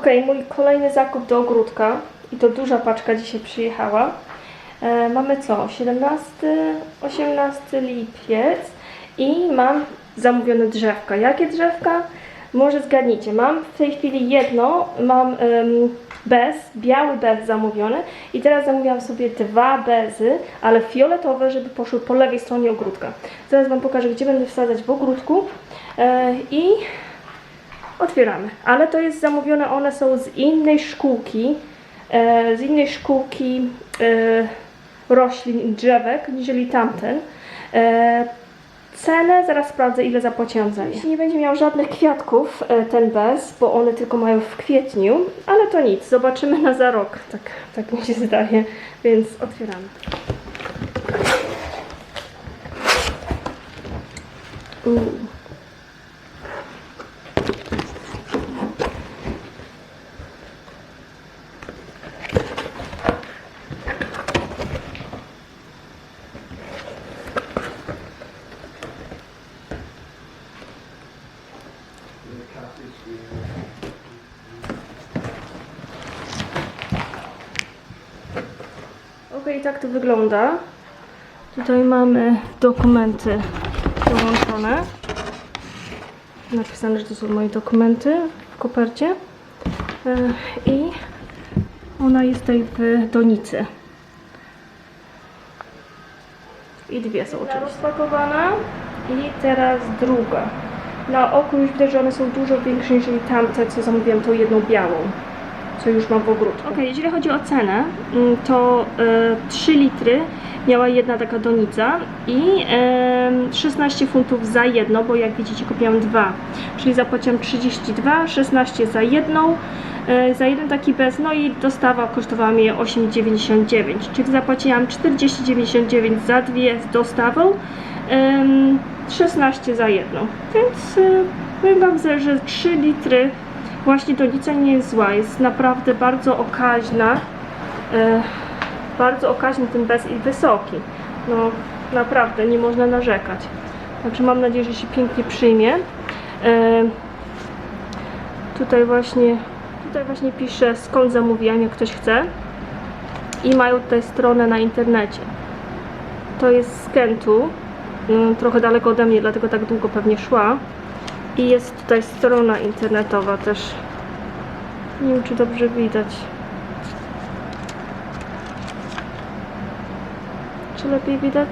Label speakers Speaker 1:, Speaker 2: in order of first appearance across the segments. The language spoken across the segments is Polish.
Speaker 1: Ok, mój kolejny zakup do ogródka i to duża paczka dzisiaj przyjechała. E, mamy co? 17, 18 lipiec i mam zamówione drzewka. Jakie drzewka? Może zgadnijcie. Mam w tej chwili jedno, mam bez, biały bez zamówiony i teraz zamówiłam sobie dwa bezy, ale fioletowe, żeby poszły po lewej stronie ogródka. Zaraz Wam pokażę, gdzie będę wsadzać w ogródku e, i Otwieramy, ale to jest zamówione, one są z innej szkółki, e, z innej szkółki e, roślin i drzewek, niżeli tamten. E, cenę zaraz sprawdzę, ile zapłaciłam za nie. Jeśli nie będzie miał żadnych kwiatków, e, ten bez, bo one tylko mają w kwietniu, ale to nic, zobaczymy na za rok, tak, tak mi się zdaje, więc otwieramy. Uuu. Ok, tak to wygląda. Tutaj mamy dokumenty dołączone. Napisane, że to są moje dokumenty w kopercie. E, I ona jest tutaj w donicy. I dwie są oczywiście. Rozpakowana i teraz druga. Na oku już widać, że one są dużo większe niż tamte, co zamówiłam, tą jedną białą co już mam w ogródku. Ok, jeżeli chodzi o cenę, mm, to e, 3 litry miała jedna taka donica i e, 16 funtów za jedno, bo jak widzicie kupiłam dwa, czyli zapłaciłam 32, 16 za jedną, e, za jeden taki bez, no i dostawa kosztowała mnie 8,99, czyli zapłaciłam 40,99 za dwie z dostawą, em, 16 za jedną, więc e, powiem Wam, że 3 litry Właśnie donica nie jest zła, jest naprawdę bardzo okaźna. E, bardzo okaźny ten bez i wysoki. No naprawdę, nie można narzekać. Także mam nadzieję, że się pięknie przyjmie. E, tutaj właśnie tutaj właśnie piszę skąd zamówiłam, jak ktoś chce. I mają tutaj stronę na internecie. To jest z Kentu. Mm, Trochę daleko ode mnie, dlatego tak długo pewnie szła. I jest tutaj strona internetowa też. Nie wiem, czy dobrze widać. Czy lepiej widać?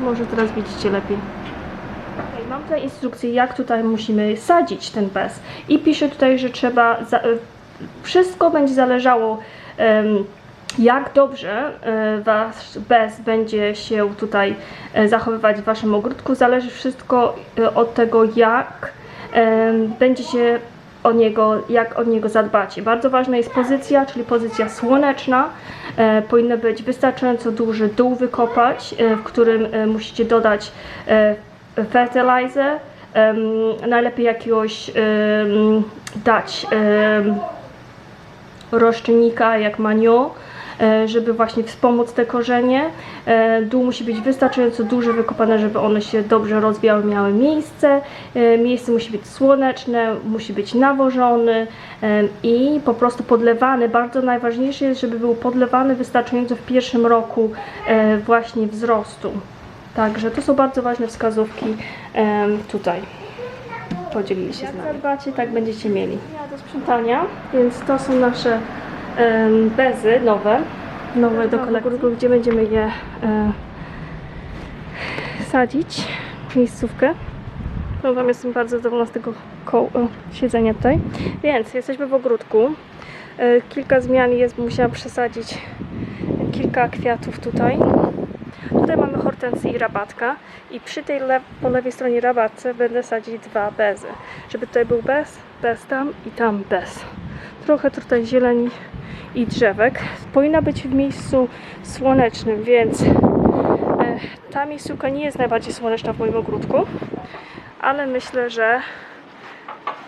Speaker 1: Może teraz widzicie lepiej. Okej, Mam tutaj instrukcję, jak tutaj musimy sadzić ten bez. I pisze tutaj, że trzeba. Za, wszystko będzie zależało. em, jak dobrze e, wasz bez będzie się tutaj e, zachowywać w waszym ogródku, zależy wszystko e, od tego, jak e, będziecie o niego, jak o niego zadbacie. Bardzo ważna jest pozycja, czyli pozycja słoneczna. E, powinno być wystarczająco duży dół wykopać, e, w którym e, musicie dodać e, fertilizer, najlepiej jakiegoś dać roszczennika jak manio, e, żeby właśnie wspomóc te korzenie. E, Dół musi być wystarczająco duży, wykopane, żeby one się dobrze rozwijały, miały miejsce. E, Miejsce musi być słoneczne, musi być nawożony e, i po prostu podlewany. Bardzo najważniejsze jest, żeby był podlewany wystarczająco w pierwszym roku e, właśnie wzrostu. Także to są bardzo ważne wskazówki tutaj podzielili się z nami. Jak zadbacie, tak będziecie mieli. Ja do sprzątania, więc to są nasze bezy nowe, nowe do kolekcji, gdzie będziemy je e, sadzić, miejscówkę. No wam jestem bardzo zadowolona z tego o, siedzenia tutaj. Więc jesteśmy w ogródku. E, kilka zmian jest, musiałam przesadzić kilka kwiatów tutaj. Tutaj mamy hortensję i rabatka i przy tej le- po lewej stronie rabatce będę sadzić dwa bezy. Żeby tutaj był bez, bez tam i tam bez. Trochę tutaj zieleni i drzewek. Powinna być w miejscu słonecznym, więc e, ta miejscówka nie jest najbardziej słoneczna w moim ogródku, ale myślę, że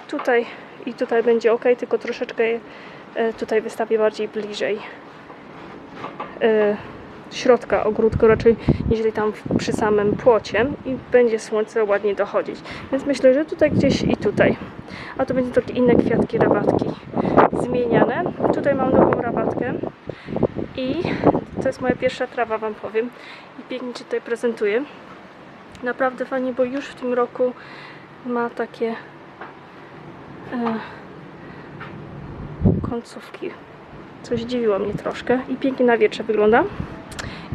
Speaker 1: tutaj i tutaj będzie ok, tylko troszeczkę e, tutaj wystawię bardziej bliżej e, środka ogródka raczej niż tam przy samym płocie i będzie słońce ładnie dochodzić. Więc myślę, że tutaj gdzieś i tutaj. a to będą takie inne kwiatki, rabatki zmieniane. Tutaj mam nową rabatkę i to jest moja pierwsza trawa, Wam powiem. I pięknie się tutaj prezentuje. Naprawdę fajnie, bo już w tym roku ma takie e, końcówki. Coś dziwiło mnie troszkę i pięknie na wietrze wygląda.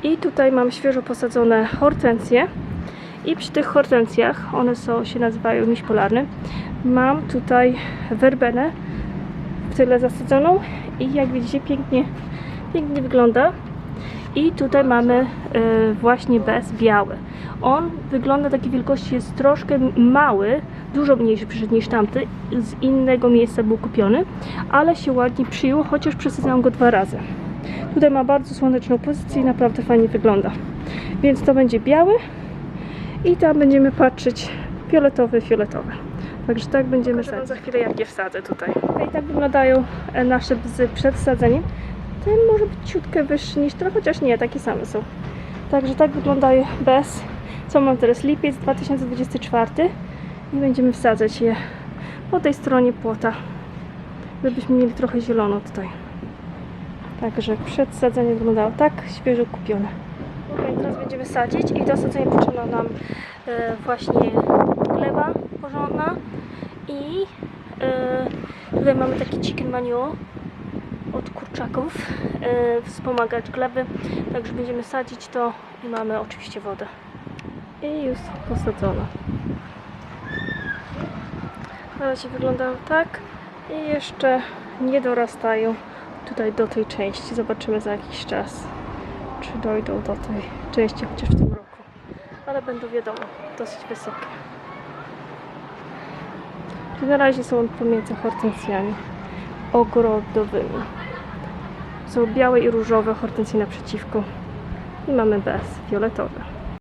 Speaker 1: I tutaj mam świeżo posadzone hortensje. I przy tych hortensjach, one są, się nazywają miś polarny, mam tutaj werbenę tyle zasadzoną i jak widzicie pięknie, pięknie wygląda. I tutaj mamy e, właśnie bez biały. On wygląda takiej wielkości, jest troszkę mały, dużo mniejszy przyszedł niż tamty. Z innego miejsca był kupiony, ale się ładnie przyjął, chociaż przesadzałam go dwa razy. Tutaj ma bardzo słoneczną pozycję i naprawdę fajnie wygląda. Więc to będzie biały i tam będziemy patrzeć fioletowy, fioletowy. Także tak będziemy sadzić. za chwilę jak je wsadzę tutaj. I tak wyglądają e, nasze bzy przed sadzeniem. Ten może być ciutkę wyższy niż ten, chociaż nie, takie same są. Także tak wyglądają bez. Co mam teraz? Lipiec 2024 i będziemy wsadzać je po tej stronie płota, żebyśmy mieli trochę zielono tutaj. Także przed sadzeniem wyglądało tak, świeżo kupione. Ok, teraz będziemy sadzić i do sadzenia potrzebna nam e, właśnie gleba porządna i e, tutaj mamy taki chicken manure od kurczaków, e, wspomagać gleby, także będziemy sadzić to i mamy oczywiście wodę. I już posadzona. Na razie wyglądają tak i jeszcze nie dorastają tutaj do tej części. Zobaczymy za jakiś czas, czy dojdą do tej części, chociaż w tym roku. Ale będą wiadomo, dosyć wysokie. Czyli na razie są pomiędzy hortensjami ogrodowymi. Są białe i różowe hortensje naprzeciwko i mamy bez, fioletowe.